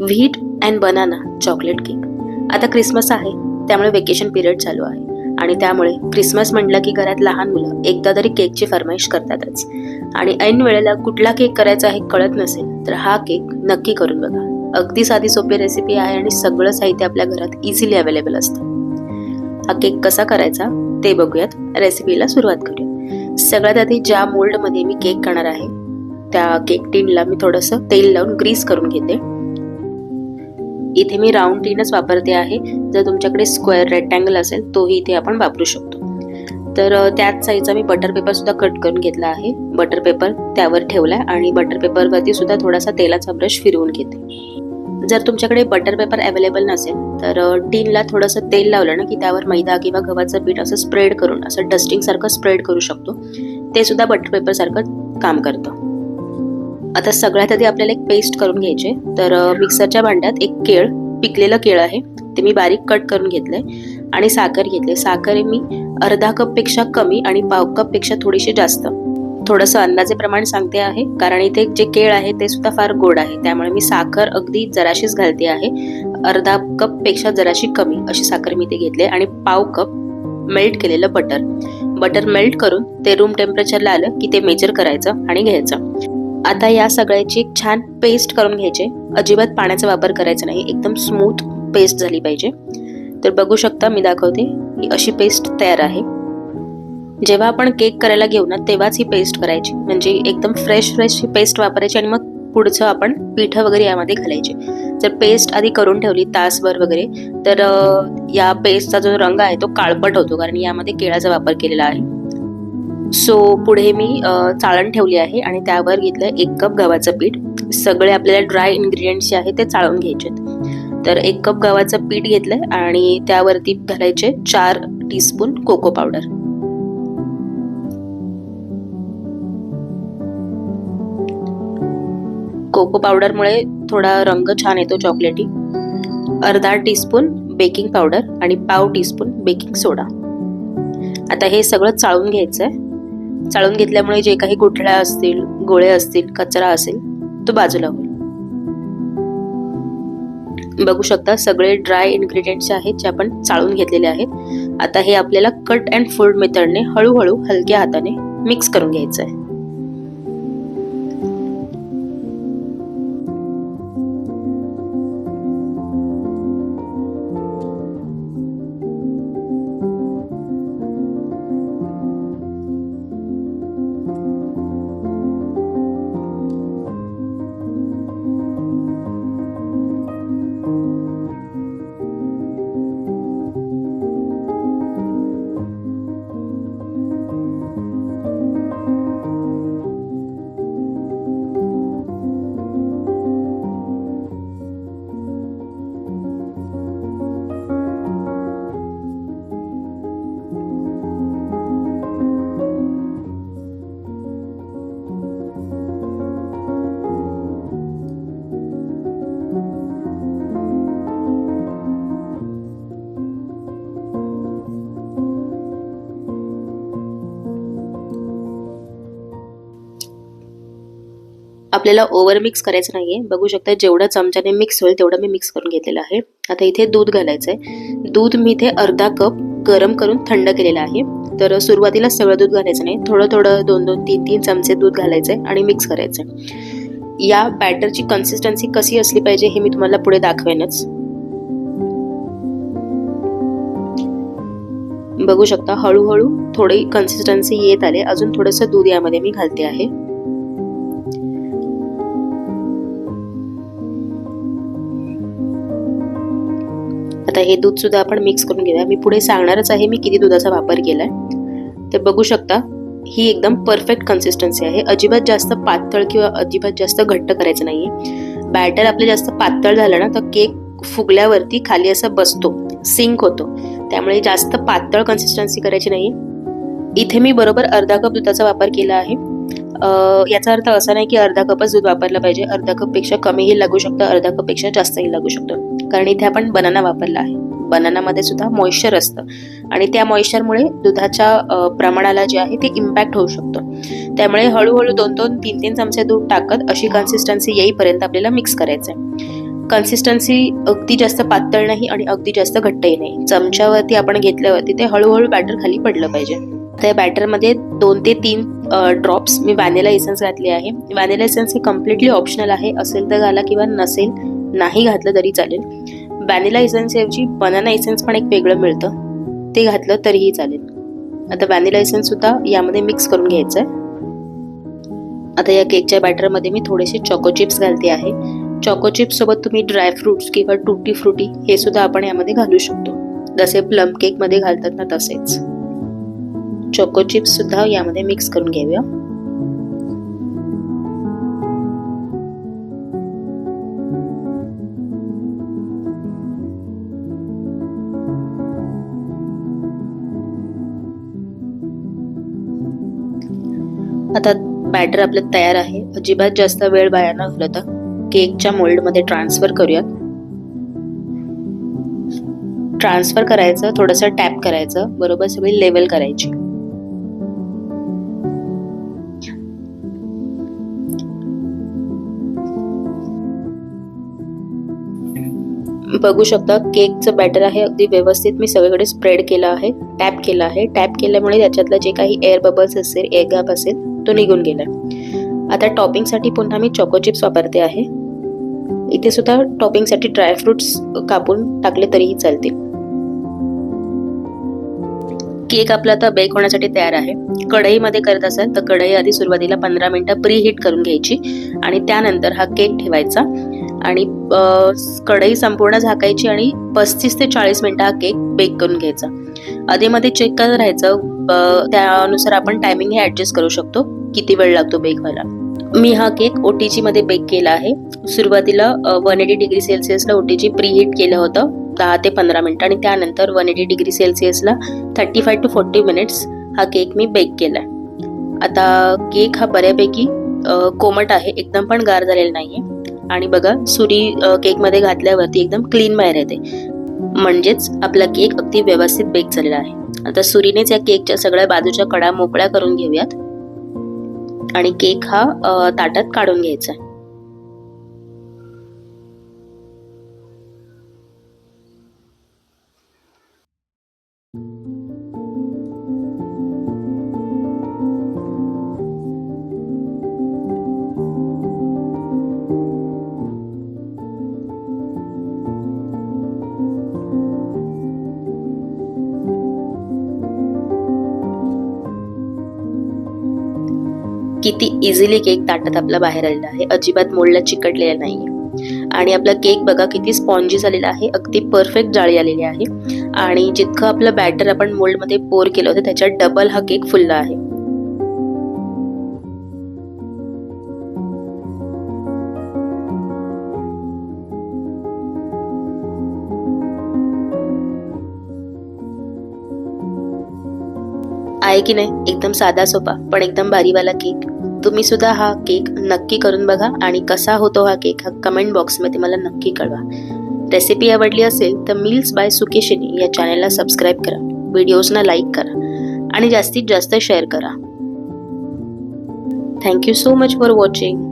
Wheat and banana chocolate cake. आता Christmas आहे त्यामुळे वेकेशन पिरियड चालू आहे. आणि त्यामुळे क्रिसमस म्हटलं की घरात लहान मुलं एकदा तरी केकची फरमाईश करतातच. आणि ऐन वेळेला कुठला केक करायचा हे कळत नसेल तर हा केक नक्की करून बघा. अगदी साधी सोपी रेसिपी आहे आणि सगळं साहित्य आपल्या घरात इझिली अवेलेबल असतं. हा केक कसा करायचा ते बघूयात. रेसिपीला सुरुवात करूया. सगळ्यात आधी ज्या मोल्डमध्ये मी केक करणार आहे त्या केक टीनला मी थोडंसं तेल लावून ग्रीस करून घेते. इथे मी राऊंड टीनच वापरते आहे. जर तुमच्याकडे स्क्वेअर रेक्टँगल असेल तोही इथे आपण वापरू शकतो. तर त्याच साईजचा मी बटर पेपरसुद्धा कट करून घेतला आहे. बटर पेपर त्यावर ठेवलाय आणि बटर पेपरवरती सुद्धा थोडासा तेलाचा ब्रश फिरवून घेते. जर तुमच्याकडे बटर पेपर अवेलेबल नसेल तर टीनला थोडंसं तेल लावलं ना की त्यावर मैदा किंवा गव्हाचं पीठ असं स्प्रेड करून असं डस्टिंगसारखं स्प्रेड करू शकतो. ते सुद्धा बटर पेपरसारखं काम करतं. आता सगळ्यात आधी आपल्याला एक पेस्ट करून घ्यायचे. तर मिक्सरच्या भांड्यात एक केळ पिकलेलं केळ आहे. ते मी बारीक कट करून घेतलंय आणि साखर घेतले साखर मी अर्धा कपपेक्षा कमी आणि पाव कपपेक्षा थोडीशी जास्त. थोडंसं अंदाजे प्रमाण सांगते आहे कारण इथे जे केळ आहे ते सुद्धा फार गोड आहे. त्यामुळे मी साखर अगदी जराशीच घालते आहे. अर्धा कपपेक्षा जराशी कमी अशी साखर मी ते घेतले आणि पाव कप मेल्ट केलेलं बटर बटर मेल्ट करून ते रूम टेम्परेचरला आलं की ते मेजर करायचं आणि घ्यायचं. आता या सगळ्याची एक छान पेस्ट करून घ्यायचे. अजिबात पाण्याचा वापर करायचा नाही. एकदम स्मूथ पेस्ट झाली पाहिजे. तर बघू शकता मी दाखवते. ही अशी पेस्ट तयार आहे. जेव्हा आपण केक करायला घेऊ ना तेव्हाच ही पेस्ट करायची. म्हणजे एकदम फ्रेश फ्रेश ही पेस्ट वापरायची आणि मग पुढचं आपण पिठं वगैरे यामध्ये घालायचे. जर पेस्ट आधी करून ठेवली तासभर वगैरे तर या पेस्टचा जो रंग आहे तो काळपट होतो. कारण यामध्ये केळाचा वापर केलेला आहे. सो पुढे मी चाळण ठेवली आहे आणि त्यावर घेतलं एक कप गव्हाचं पीठ. सगळे आपल्याला ड्राय इन्ग्रेडियंट्स जे आहे ते चाळून घ्यायचे तर एक कप गव्हाचं पीठ घेतलंय आणि त्यावरती घालायचे चार टीस्पून कोको पावडर कोको पावडरमुळे थोडा रंग छान येतो चॉकलेटी अर्धा टीस्पून बेकिंग पावडर आणि पाव टीस्पून बेकिंग सोडा आता हे सगळं चाळून घ्यायचं आहे चाळून घेतल्यामुळे जे काही गुठळ्या असतील गोळे असतील कचरा असेल तो बाजूला होईल. बघू शकता सगळे ड्राय इन्ग्रेडियंट्स आहेत जे आपण चाळून घेतलेले आहेत आता हे आपल्याला कट अँड फोल्ड मेथडने हळूहळू हलक्या हाताने मिक्स करून घ्यायचं आहे. आपल्याला ओव्हर मिक्स करायचं नाही आहे बघू शकता जेवढं चमच्याने मिक्स होईल तेवढं मी मिक्स करून घेतलेलं आहे. आता इथे दूध घालायचं आहे दूध मी इथे अर्धा कप गरम करून थंड केलेलं आहे. तर सुरुवातीला सगळं दूध घालायचं नाही. थोडं थोडं दोन दोन तीन तीन चमचे दूध घालायचं आहे आणि मिक्स करायचं आहे या बॅटरची कन्सिस्टन्सी कशी असली पाहिजे हे मी तुम्हाला पुढे दाखवेनच. बघू शकता हळूहळू थोडी कन्सिस्टन्सी येत आले. अजून थोडंसं दूध यामध्ये मी घालते आहे. आता हे दूध सुद्धा आपण मिक्स करून घेऊया. मी पुढे सांगणारच आहे मी किती दुधाचा वापर केलाय. तर बघू शकता ही एकदम परफेक्ट कन्सिस्टन्सी आहे. अजिबात जास्त पातळ किंवा अजिबात जास्त घट्ट करायचं नाहीये. बॅटर आपलं जास्त पातळ झालं ना तर केक फुगल्यावरती खाली असं बसतो. सिंक होतो. त्यामुळे जास्त पातळ कन्सिस्टन्सी करायची नाही इथे मी बरोबर अर्धा कप दुधाचा वापर केला आहे. याचा अर्थ असा नाही की अर्धा कपच दूध वापरलं पाहिजे. अर्धा कपपेक्षा कमीही लागू शकतं अर्धा कपपेक्षा जास्तही लागू शकतं. कारण इथे आपण बनाना वापरला आहे. बनानामध्ये सुद्धा मॉइश्चर असतं. आणि त्या मॉइश्चरमुळे दुधाच्या प्रमाणाला जे आहे ते इम्पॅक्ट होऊ शकतो. त्यामुळे हळूहळू दोन दोन तीन तीन चमचे दूध टाकत अशी कन्सिस्टन्सी येईपर्यंत आपल्याला मिक्स करायचं आहे कन्सिस्टन्सी अगदी जास्त पातळ नाही आणि अगदी जास्त घट्टही नाही. चमच्यावरती आपण घेतल्यावरती ते हळूहळू बॅटर खाली पडलं पाहिजे. त्या बॅटरमध्ये दोन ते तीन ड्रॉप्स मी वॅनिला एसन्स घातले आहे. वॅनिला एसन्स हे कम्प्लिटली ऑप्शनल आहे. असेल तर घाला किंवा नसेल नाही घातलं तरी चालेल. व्हॅनिला एसन्सऐवजी बनाना एसन्स पण एक वेगळं मिळतं. ते घातलं तरीही चालेल. आता व्हॅनिला इसेन्स सुद्धा यामध्ये मिक्स करून घ्यायचं आहे आता या केकच्या बॅटरमध्ये मी थोडेसे चॉको चिप्स घालते आहे. चॉको चिप्ससोबत तुम्ही ड्रायफ्रुट्स किंवा टुटी फ्रुटी हे सुद्धा आपण यामध्ये घालू शकतो. जसे प्लम केकमध्ये घालतात ना तसेच. चोको चिप्स सुद्धा यामध्ये मिक्स करून घेऊया. आता बॅटर आपलं तयार आहे. अजिबात जास्त वेळ बाया न घालवता केकच्या मोल्डमध्ये ट्रान्सफर करूयात. ट्रान्सफर करायचं थोडंसं टॅप करायचं बरोबर सगळी लेवल करायची. बघू शकता केकचं बॅटर आहे अगदी व्यवस्थित मी सगळीकडे स्प्रेड केलं आहे टॅप केलं आहे. टॅप केल्यामुळे त्याच्यातलं जे काही एअर बबल्स असेल एअर गॅप असेल तो निघून गेला आता टॉपिंगसाठी पुन्हा मी चॉको चिप्स वापरते आहे. इथे सुद्धा टॉपिंगसाठी ड्रायफ्रुट्स कापून टाकले तरीही चालतील. केक आपला आता बेक होण्यासाठी तयार आहे. कढईमध्ये करत असाल तर कढई आधी सुरुवातीला पंधरा मिनिटं प्री हीट करून घ्यायची आणि त्यानंतर हा केक ठेवायचा. आणि कढई संपूर्ण झाकायची आणि पस्तीस ते चाळीस मिनिटं हा केक बेक करून घ्यायचा. आधीमध्ये चेक करत राहायचं त्यानुसार आपण टायमिंग हे ऍडजस्ट करू शकतो किती वेळ लागतो बेक व्हायला. मी हा केक ओटीजी मध्ये बेक केला आहे. सुरुवातीला वन एटी डिग्री सेल्सिअसला ओटीजी जी हीट केलं होतं दहा ते पंधरा मिनिटं आणि त्यानंतर one eighty degree सेल्सिअसला thirty five to forty minutes हा केक मी बेक केला आता केक हा बऱ्यापैकी कोमट आहे एकदम पण गार झालेला नाही आहे आणि बघा सुरी केकमध्ये घातल्यावरती एकदम क्लीन बाहेर येते. म्हणजेच आपला केक अगदी व्यवस्थित बेक झालेला आहे. आता सुरीनेच या केकच्या सगळ्या बाजूच्या कडा मोकळ्या करून घेऊयात. आणि केक हा ताटात काढून घ्यायचा आहे. किती इझिली केक ताटात आपला बाहेर आलेला आहे. अजिबात मोडला चिकटलेला नाहीये. आणि आपला केक बघा किती स्पॉन्जी झालेला आहे. अगदी परफेक्ट जाळी आलेली आहे. आणि जितकं आपलं बॅटर आपण मोल्डमध्ये पोर केलं होतं त्याच्यात डबल हा केक फुलला आहे. आहे की नाही? एकदम साधा सोपा पण एकदम भारीवाला केक तुम्ही सुद्धा हा केक नक्की करून बघा आणि कसा होतो हा केक हा कमेंट बॉक्समध्ये मला नक्की कळवा. रेसिपी आवडली असेल तर मील्स बाय सुकेशिनी या चॅनलला सबस्क्राईब करा. व्हिडिओजना लाईक करा. आणि जास्तीत जास्त शेअर करा. Thank you so much for watching